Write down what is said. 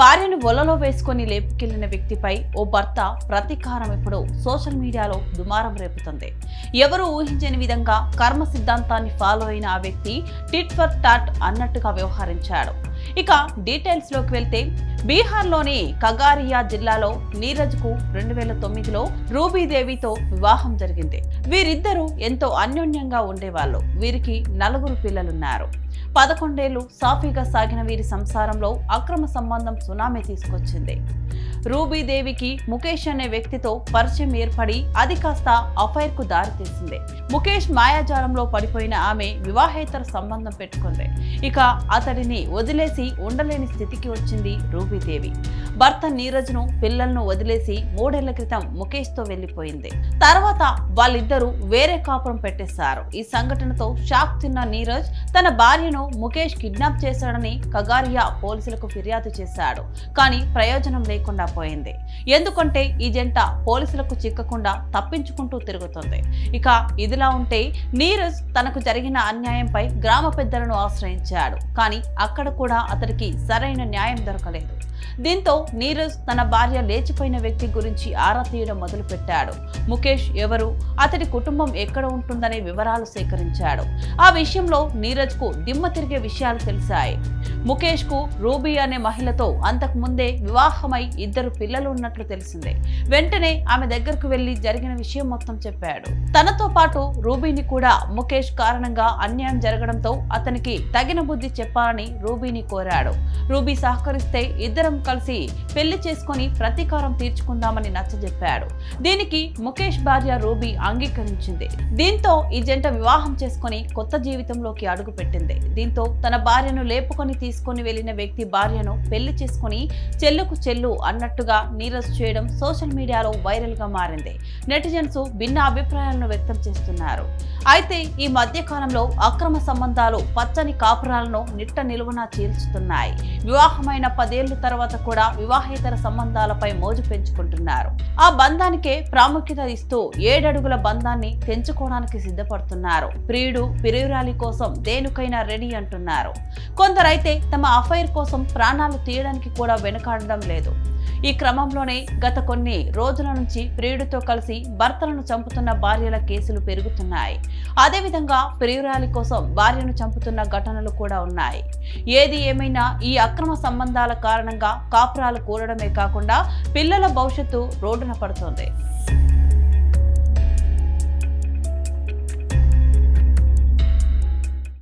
భార్యను ఒలలో వేసుకొని లేపుకెళ్ళిన వ్యక్తిపై ఓ భర్త ప్రతీకారం ఇప్పుడు సోషల్ మీడియాలో దుమారం రేపుతుంది. ఎవరు ఊహించని విధంగా కర్మ సిద్ధాంతాన్ని ఫాలో అయిన ఆ వ్యక్తి టిట్ ఫర్ టాట్ అన్నట్టుగా వ్యవహరించాడు. ఇక డీటెయిల్స్లోకి వెళ్తే బీహార్లోని కగారియా జిల్లాలో నీరజ్కు రెండు వేల తొమ్మిదిలో రూబీదేవితో వివాహం జరిగింది. వీరిద్దరూ ఎంతో అన్యోన్యంగా ఉండేవాళ్ళు. వీరికి నలుగురు పిల్లలున్నారు. పదకొండేళ్ళు సాఫీగా సాగిన వీరి సంసారంలో అక్రమ సంబంధం సునామీ తీసుకొచ్చింది. రూబీదేవికి ముఖేష్ అనే వ్యక్తితో పరిచయం ఏర్పడి అది కాస్త అఫైర్కు దారితీసింది. ముఖేష్ మాయాజాలంలో పడిపోయిన ఆమె వివాహేతర సంబంధం పెట్టుకుంది. ఇక అతడిని వదిలేసి ఉండలేని స్థితికి వచ్చింది రూబీదేవి. భర్త నీరజ్ను పిల్లలను వదిలేసి మూడేళ్ళ క్రితం ముఖేష్తో తర్వాత వాళ్ళిద్దరూ వేరే కాపురం పెట్టేశారు. ఈ సంఘటనతో షాక్ తిన్న నీరజ్ తన భార్యను ముఖేష్ కిడ్నాప్ చేశాడని కగారియా పోలీసులకు ఫిర్యాదు చేశాడు. కానీ ప్రయోజనం లేకుండా పోయింది. ఎందుకంటే ఈ జంట పోలీసులకు చిక్కకుండా తప్పించుకుంటూ తిరుగుతుంది. ఇక ఇదిలా ఉంటే నీరజ్ తనకు జరిగిన అన్యాయంపై గ్రామ పెద్దలను ఆశ్రయించాడు. కానీ అక్కడ కూడా అతడికి సరైన న్యాయం దొరకలేదు. దీంతో నీరజ్ తన భార్య లేచిపోయిన వ్యక్తి గురించి ఆరా తీయడం మొదలుపెట్టాడు. ముఖేష్ ఎవరు? అతడి కుటుంబం ఎక్కడ ఉంటుందనే వివరాలు సేకరించాడు. ఆ విషయంలో నీరజ్కు దిమ్మ తిరిగే విషయాలు తెలిసాయి. ముఖేష్కు రూబీ అనే మహిళతో అంతకు ముందే వివాహమై ఇద్దరు పిల్లలు ఉన్నట్లు తెలిసిందే. వెంటనే ఆమె దగ్గరకు వెళ్ళి జరిగిన విషయం మొత్తం చెప్పాడు. తనతో పాటు రూబీని కూడా ముఖేష్ కారణంగా అన్యాయం జరగడంతో అతనికి తగిన బుద్ధి చెప్పాలని రూబీని కోరాడు. రూబీ సహకరిస్తే ఇద్దరం కలిసి పెళ్ళి చేసుకొని ప్రతీకారం తీర్చుకుందామని నచ్చజెప్పాడు. దీనికి ముఖేష్ భార్య రూబీ అంగీకరించింది. దీంతో ఈ జంట వివాహం చేసుకొని కొత్త జీవితంలోకి అడుగు పెట్టింది దీంతో తన భార్యను లేపుకొని తీసుకొని వెళ్ళిన వ్యక్తి భార్యను పెళ్ళి చేసుకుని చెల్లుకు చెల్లు అన్నట్టుగా నీరజ్ చేయడం సోషల్ మీడియాలో వైరల్గా మారింది. నెటిజన్స్ భిన్న అభిప్రాయాలను వ్యక్తం చేస్తున్నారు. అయితే ఈ మధ్య కాలంలో అక్రమ సంబంధాలు పచ్చని కాపురాలను నిట్ట నిలువున చీల్చుతున్నాయి. వివాహమైన పదేళ్ళ తర్వాత కూడా వివాహేతర సంబంధాలపై మోజు పెంచుకుంటున్నారు. ఆ బంధానికే ప్రాముఖ్యత ఇస్తూ ఏడడుగుల బంధాన్ని తెంచుకోవడానికి సిద్ధపడుతున్నారు. ప్రియుడు ప్రియురాలి కోసం దేనికైనా రెడీ అంటున్నారు. కొందరైతే తమ అఫైర్ కోసం ప్రాణాలు తీయడానికి కూడా వెనుకాడడం లేదు. ఈ క్రమంలోనే గత కొన్ని రోజుల నుంచి ప్రియుడితో కలిసి భర్తలను చంపుతున్న భార్యల కేసులు పెరుగుతున్నాయి. అదేవిధంగా ప్రియురాలి కోసం భార్యను చంపుతున్న ఘటనలు కూడా ఉన్నాయి. ఏది ఏమైనా ఈ అక్రమ సంబంధాల కారణంగా కాపురాలు కూడడమే కాకుండా పిల్లల భవిష్యత్తు రోడ్డున పడుతోంది.